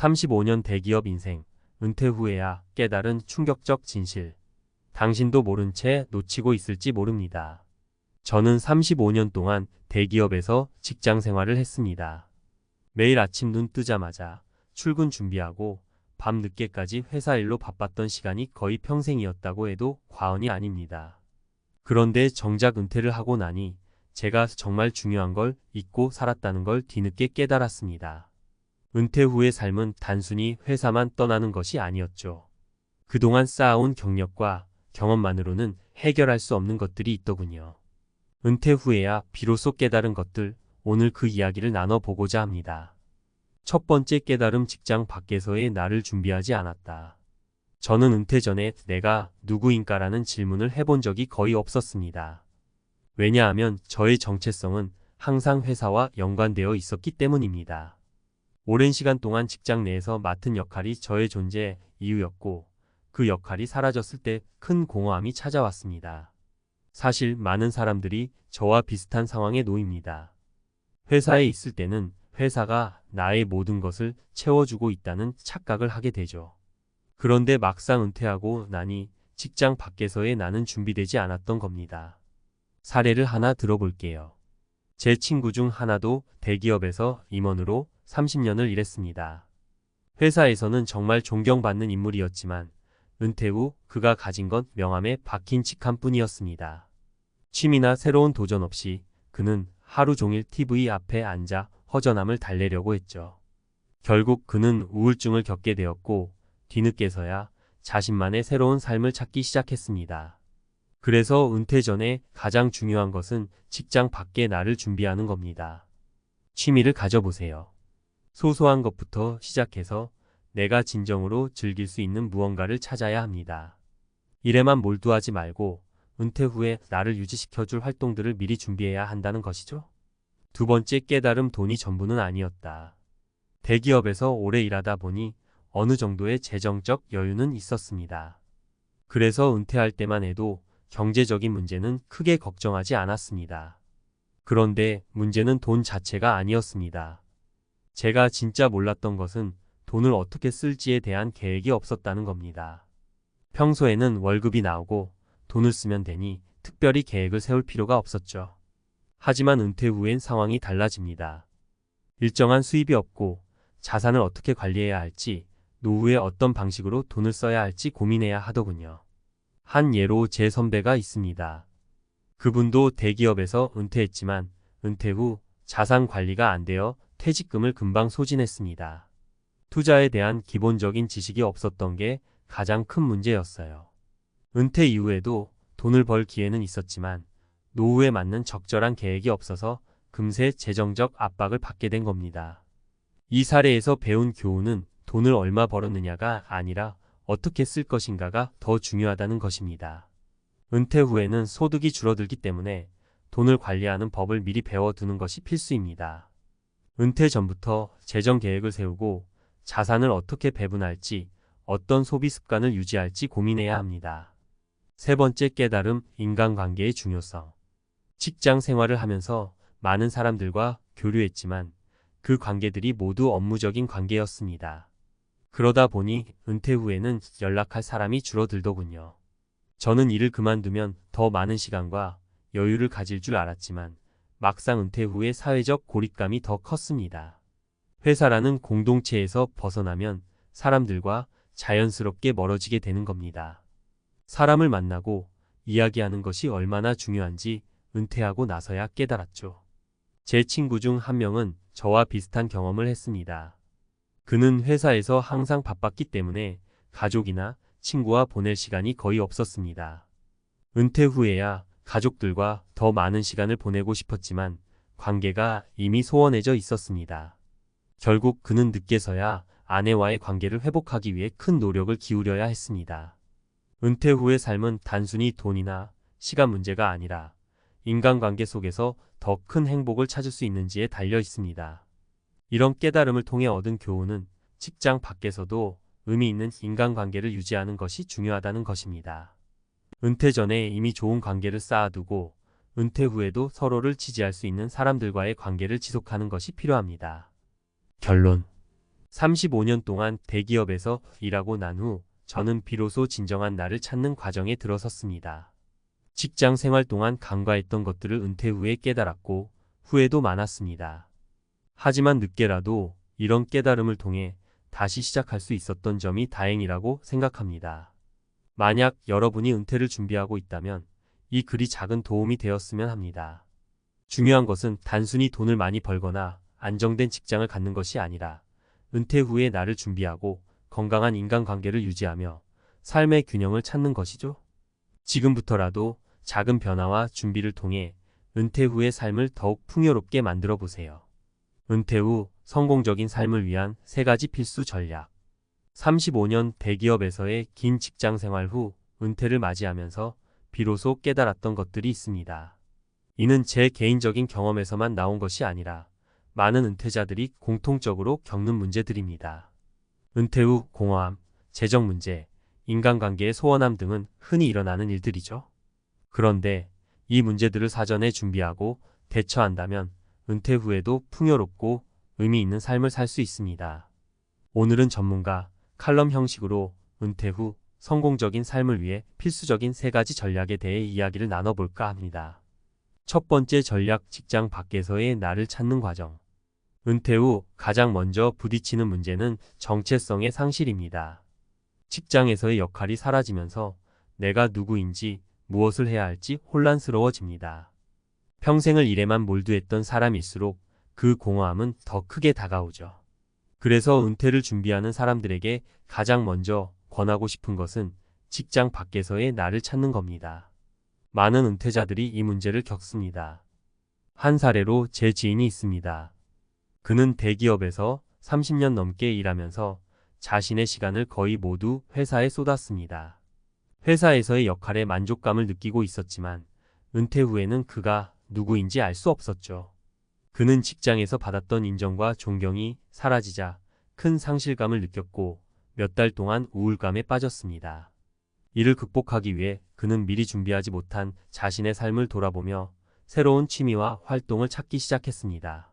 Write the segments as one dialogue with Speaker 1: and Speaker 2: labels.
Speaker 1: 35년 대기업 인생, 은퇴 후에야 깨달은 충격적 진실. 당신도 모른 채 놓치고 있을지 모릅니다. 저는 35년 동안 대기업에서 직장 생활을 했습니다. 매일 아침 눈 뜨자마자 출근 준비하고 밤 늦게까지 회사 일로 바빴던 시간이 거의 평생이었다고 해도 과언이 아닙니다. 그런데 정작 은퇴를 하고 나니 제가 정말 중요한 걸 잊고 살았다는 걸 뒤늦게 깨달았습니다. 은퇴 후의 삶은 단순히 회사만 떠나는 것이 아니었죠. 그동안 쌓아온 경력과 경험만으로는 해결할 수 없는 것들이 있더군요. 은퇴 후에야 비로소 깨달은 것들, 오늘 그 이야기를 나눠보고자 합니다. 첫 번째 깨달음 직장 밖에서의 나를 준비하지 않았다. 저는 은퇴 전에 내가 누구인가라는 질문을 해본 적이 거의 없었습니다. 왜냐하면 저의 정체성은 항상 회사와 연관되어 있었기 때문입니다. 오랜 시간 동안 직장 내에서 맡은 역할이 저의 존재 이유였고 그 역할이 사라졌을 때 큰 공허함이 찾아왔습니다. 사실 많은 사람들이 저와 비슷한 상황에 놓입니다. 회사에 있을 때는 회사가 나의 모든 것을 채워주고 있다는 착각을 하게 되죠. 그런데 막상 은퇴하고 나니 직장 밖에서의 나는 준비되지 않았던 겁니다. 사례를 하나 들어볼게요. 제 친구 중 하나도 대기업에서 임원으로 30년을 일했습니다. 회사에서는 정말 존경받는 인물이었지만 은퇴 후 그가 가진 건 명함에 박힌 직함 뿐이었습니다. 취미나 새로운 도전 없이 그는 하루 종일 TV 앞에 앉아 허전함을 달래려고 했죠. 결국 그는 우울증을 겪게 되었고 뒤늦게서야 자신만의 새로운 삶을 찾기 시작했습니다. 그래서 은퇴 전에 가장 중요한 것은 직장 밖에 나를 준비하는 겁니다. 취미를 가져보세요. 소소한 것부터 시작해서 내가 진정으로 즐길 수 있는 무언가를 찾아야 합니다. 일에만 몰두하지 말고 은퇴 후에 나를 유지시켜줄 활동들을 미리 준비해야 한다는 것이죠. 두 번째 깨달음 돈이 전부는 아니었다. 대기업에서 오래 일하다 보니 어느 정도의 재정적 여유는 있었습니다. 그래서 은퇴할 때만 해도 경제적인 문제는 크게 걱정하지 않았습니다. 그런데 문제는 돈 자체가 아니었습니다. 제가 진짜 몰랐던 것은 돈을 어떻게 쓸지에 대한 계획이 없었다는 겁니다. 평소에는 월급이 나오고 돈을 쓰면 되니 특별히 계획을 세울 필요가 없었죠. 하지만 은퇴 후엔 상황이 달라집니다. 일정한 수입이 없고 자산을 어떻게 관리해야 할지 노후에 어떤 방식으로 돈을 써야 할지 고민해야 하더군요. 한 예로 제 선배가 있습니다. 그분도 대기업에서 은퇴했지만 은퇴 후 자산 관리가 안 되어 퇴직금을 금방 소진했습니다. 투자에 대한 기본적인 지식이 없었던 게 가장 큰 문제였어요. 은퇴 이후에도 돈을 벌 기회는 있었지만 노후에 맞는 적절한 계획이 없어서 금세 재정적 압박을 받게 된 겁니다. 이 사례에서 배운 교훈은 돈을 얼마 벌었느냐가 아니라 어떻게 쓸 것인가가 더 중요하다는 것입니다. 은퇴 후에는 소득이 줄어들기 때문에 돈을 관리하는 법을 미리 배워두는 것이 필수입니다. 은퇴 전부터 재정 계획을 세우고 자산을 어떻게 배분할지 어떤 소비 습관을 유지할지 고민해야 합니다. 세 번째 깨달음 인간관계의 중요성. 직장 생활을 하면서 많은 사람들과 교류했지만 그 관계들이 모두 업무적인 관계였습니다. 그러다 보니 은퇴 후에는 연락할 사람이 줄어들더군요. 저는 일을 그만두면 더 많은 시간과 여유를 가질 줄 알았지만 막상 은퇴 후에 사회적 고립감이 더 컸습니다. 회사라는 공동체에서 벗어나면 사람들과 자연스럽게 멀어지게 되는 겁니다. 사람을 만나고 이야기하는 것이 얼마나 중요한지 은퇴하고 나서야 깨달았죠. 제 친구 중 한 명은 저와 비슷한 경험을 했습니다. 그는 회사에서 항상 바빴기 때문에 가족이나 친구와 보낼 시간이 거의 없었습니다. 은퇴 후에야 가족들과 더 많은 시간을 보내고 싶었지만 관계가 이미 소원해져 있었습니다. 결국 그는 늦게서야 아내와의 관계를 회복하기 위해 큰 노력을 기울여야 했습니다. 은퇴 후의 삶은 단순히 돈이나 시간 문제가 아니라 인간관계 속에서 더 큰 행복을 찾을 수 있는지에 달려 있습니다. 이런 깨달음을 통해 얻은 교훈은 직장 밖에서도 의미 있는 인간관계를 유지하는 것이 중요하다는 것입니다. 은퇴 전에 이미 좋은 관계를 쌓아두고 은퇴 후에도 서로를 지지할 수 있는 사람들과의 관계를 지속하는 것이 필요합니다. 결론 35년 동안 대기업에서 일하고 난 후 저는 비로소 진정한 나를 찾는 과정에 들어섰습니다. 직장 생활 동안 간과했던 것들을 은퇴 후에 깨달았고 후회도 많았습니다. 하지만 늦게라도 이런 깨달음을 통해 다시 시작할 수 있었던 점이 다행이라고 생각합니다. 만약 여러분이 은퇴를 준비하고 있다면 이 글이 작은 도움이 되었으면 합니다. 중요한 것은 단순히 돈을 많이 벌거나 안정된 직장을 갖는 것이 아니라 은퇴 후에 나를 준비하고 건강한 인간관계를 유지하며 삶의 균형을 찾는 것이죠. 지금부터라도 작은 변화와 준비를 통해 은퇴 후의 삶을 더욱 풍요롭게 만들어 보세요. 은퇴 후 성공적인 삶을 위한 세 가지 필수 전략. 35년 대기업에서의 긴 직장 생활 후 은퇴를 맞이하면서 비로소 깨달았던 것들이 있습니다. 이는 제 개인적인 경험에서만 나온 것이 아니라 많은 은퇴자들이 공통적으로 겪는 문제들입니다. 은퇴 후 공허함, 재정 문제, 인간관계의 소원함 등은 흔히 일어나는 일들이죠. 그런데 이 문제들을 사전에 준비하고 대처한다면 은퇴 후에도 풍요롭고 의미 있는 삶을 살 수 있습니다. 오늘은 전문가 칼럼 형식으로 은퇴 후 성공적인 삶을 위해 필수적인 세 가지 전략에 대해 이야기를 나눠볼까 합니다. 첫 번째 전략 직장 밖에서의 나를 찾는 과정. 은퇴 후 가장 먼저 부딪히는 문제는 정체성의 상실입니다. 직장에서의 역할이 사라지면서 내가 누구인지 무엇을 해야 할지 혼란스러워집니다. 평생을 일에만 몰두했던 사람일수록 그 공허함은 더 크게 다가오죠. 그래서 은퇴를 준비하는 사람들에게 가장 먼저 권하고 싶은 것은 직장 밖에서의 나를 찾는 겁니다. 많은 은퇴자들이 이 문제를 겪습니다. 한 사례로 제 지인이 있습니다. 그는 대기업에서 30년 넘게 일하면서 자신의 시간을 거의 모두 회사에 쏟았습니다. 회사에서의 역할에 만족감을 느끼고 있었지만 은퇴 후에는 그가 누구인지 알 수 없었죠. 그는 직장에서 받았던 인정과 존경이 사라지자 큰 상실감을 느꼈고 몇 달 동안 우울감에 빠졌습니다. 이를 극복하기 위해 그는 미리 준비하지 못한 자신의 삶을 돌아보며 새로운 취미와 활동을 찾기 시작했습니다.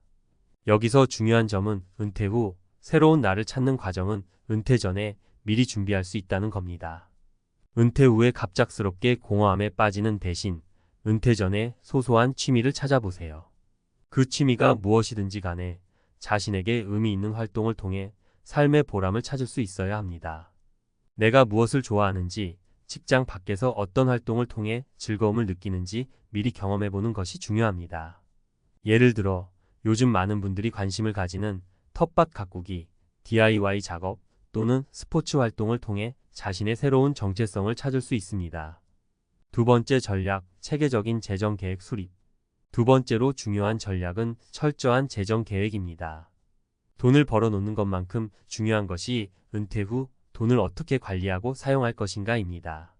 Speaker 1: 여기서 중요한 점은 은퇴 후 새로운 나를 찾는 과정은 은퇴 전에 미리 준비할 수 있다는 겁니다. 은퇴 후에 갑작스럽게 공허함에 빠지는 대신 은퇴 전에 소소한 취미를 찾아보세요. 그 취미가 무엇이든지 간에 자신에게 의미 있는 활동을 통해 삶의 보람을 찾을 수 있어야 합니다. 내가 무엇을 좋아하는지, 직장 밖에서 어떤 활동을 통해 즐거움을 느끼는지 미리 경험해 보는 것이 중요합니다. 예를 들어 요즘 많은 분들이 관심을 가지는 텃밭 가꾸기, DIY 작업 또는 스포츠 활동을 통해 자신의 새로운 정체성을 찾을 수 있습니다. 두 번째 전략, 체계적인 재정 계획 수립. 두 번째로 중요한 전략은 철저한 재정 계획입니다. 돈을 벌어놓는 것만큼 중요한 것이 은퇴 후 돈을 어떻게 관리하고 사용할 것인가입니다.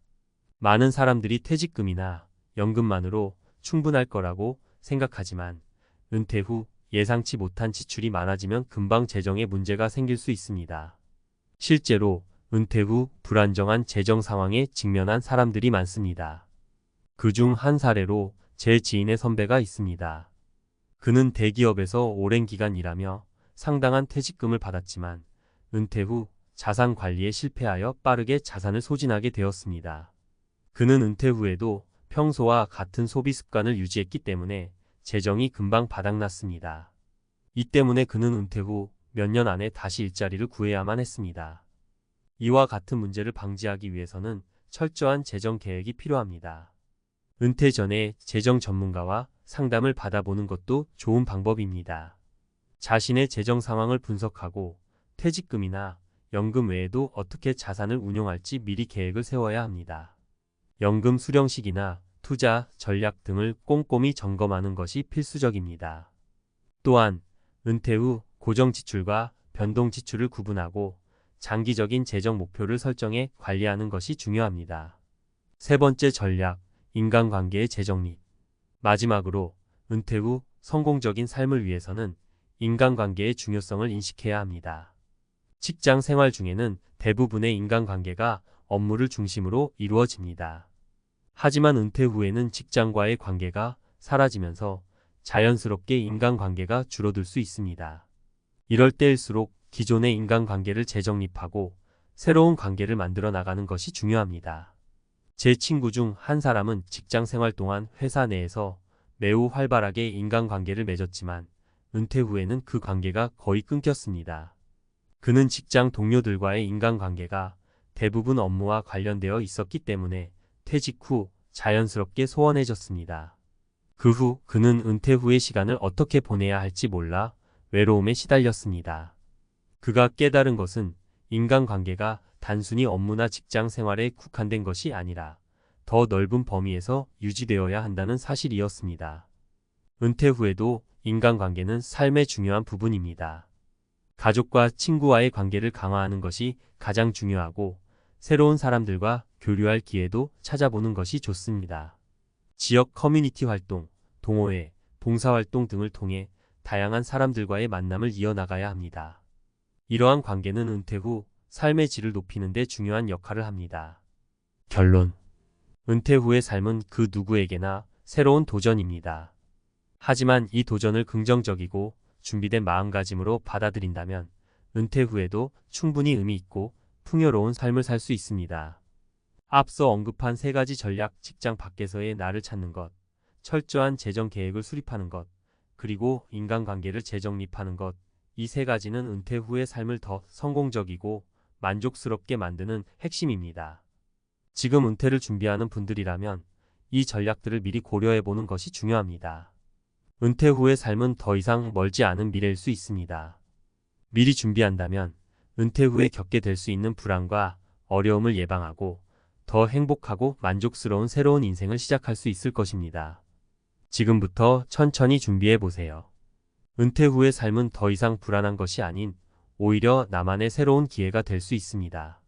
Speaker 1: 많은 사람들이 퇴직금이나 연금만으로 충분할 거라고 생각하지만 은퇴 후 예상치 못한 지출이 많아지면 금방 재정에 문제가 생길 수 있습니다. 실제로 은퇴 후 불안정한 재정 상황에 직면한 사람들이 많습니다. 그 중 한 사례로 제 지인의 선배가 있습니다. 그는 대기업에서 오랜 기간 일하며 상당한 퇴직금을 받았지만 은퇴 후 자산 관리에 실패하여 빠르게 자산을 소진하게 되었습니다. 그는 은퇴 후에도 평소와 같은 소비 습관을 유지했기 때문에 재정이 금방 바닥났습니다. 이 때문에 그는 은퇴 후 몇 년 안에 다시 일자리를 구해야만 했습니다. 이와 같은 문제를 방지하기 위해서는 철저한 재정 계획이 필요합니다. 은퇴 전에 재정 전문가와 상담을 받아보는 것도 좋은 방법입니다. 자신의 재정 상황을 분석하고 퇴직금이나 연금 외에도 어떻게 자산을 운용할지 미리 계획을 세워야 합니다. 연금 수령식이나 투자 전략 등을 꼼꼼히 점검하는 것이 필수적입니다. 또한 은퇴 후 고정 지출과 변동 지출을 구분하고 장기적인 재정 목표를 설정해 관리하는 것이 중요합니다. 세 번째 전략, 인간관계의 재정립. 마지막으로 은퇴 후 성공적인 삶을 위해서는 인간관계의 중요성을 인식해야 합니다. 직장 생활 중에는 대부분의 인간관계가 업무를 중심으로 이루어집니다. 하지만 은퇴 후에는 직장과의 관계가 사라지면서 자연스럽게 인간관계가 줄어들 수 있습니다. 이럴 때일수록 기존의 인간관계를 재정립하고 새로운 관계를 만들어 나가는 것이 중요합니다. 제 친구 중 한 사람은 직장 생활 동안 회사 내에서 매우 활발하게 인간관계를 맺었지만 은퇴 후에는 그 관계가 거의 끊겼습니다. 그는 직장 동료들과의 인간관계가 대부분 업무와 관련되어 있었기 때문에 퇴직 후 자연스럽게 소원해졌습니다. 그 후 그는 은퇴 후의 시간을 어떻게 보내야 할지 몰라 외로움에 시달렸습니다. 그가 깨달은 것은 인간관계가 단순히 업무나 직장 생활에 국한된 것이 아니라 더 넓은 범위에서 유지되어야 한다는 사실이었습니다. 은퇴 후에도 인간관계는 삶의 중요한 부분입니다. 가족과 친구와의 관계를 강화하는 것이 가장 중요하고 새로운 사람들과 교류할 기회도 찾아보는 것이 좋습니다. 지역 커뮤니티 활동, 동호회, 봉사활동 등을 통해 다양한 사람들과의 만남을 이어나가야 합니다. 이러한 관계는 은퇴 후 삶의 질을 높이는 데 중요한 역할을 합니다. 결론. 은퇴 후의 삶은 그 누구에게나 새로운 도전입니다. 하지만 이 도전을 긍정적이고 준비된 마음가짐으로 받아들인다면 은퇴 후에도 충분히 의미 있고 풍요로운 삶을 살 수 있습니다. 앞서 언급한 세 가지 전략, 직장 밖에서의 나를 찾는 것, 철저한 재정 계획을 수립하는 것, 그리고 인간관계를 재정립하는 것, 이 세 가지는 은퇴 후의 삶을 더 성공적이고 만족스럽게 만드는 핵심입니다. 지금 은퇴를 준비하는 분들이라면 이 전략들을 미리 고려해 보는 것이 중요합니다. 은퇴 후의 삶은 더 이상 멀지 않은 미래일 수 있습니다. 미리 준비한다면 은퇴 후에 겪게 될 수 있는 불안과 어려움을 예방하고 더 행복하고 만족스러운 새로운 인생을 시작할 수 있을 것입니다. 지금부터 천천히 준비해 보세요. 은퇴 후의 삶은 더 이상 불안한 것이 아닌 오히려 나만의 새로운 기회가 될 수 있습니다.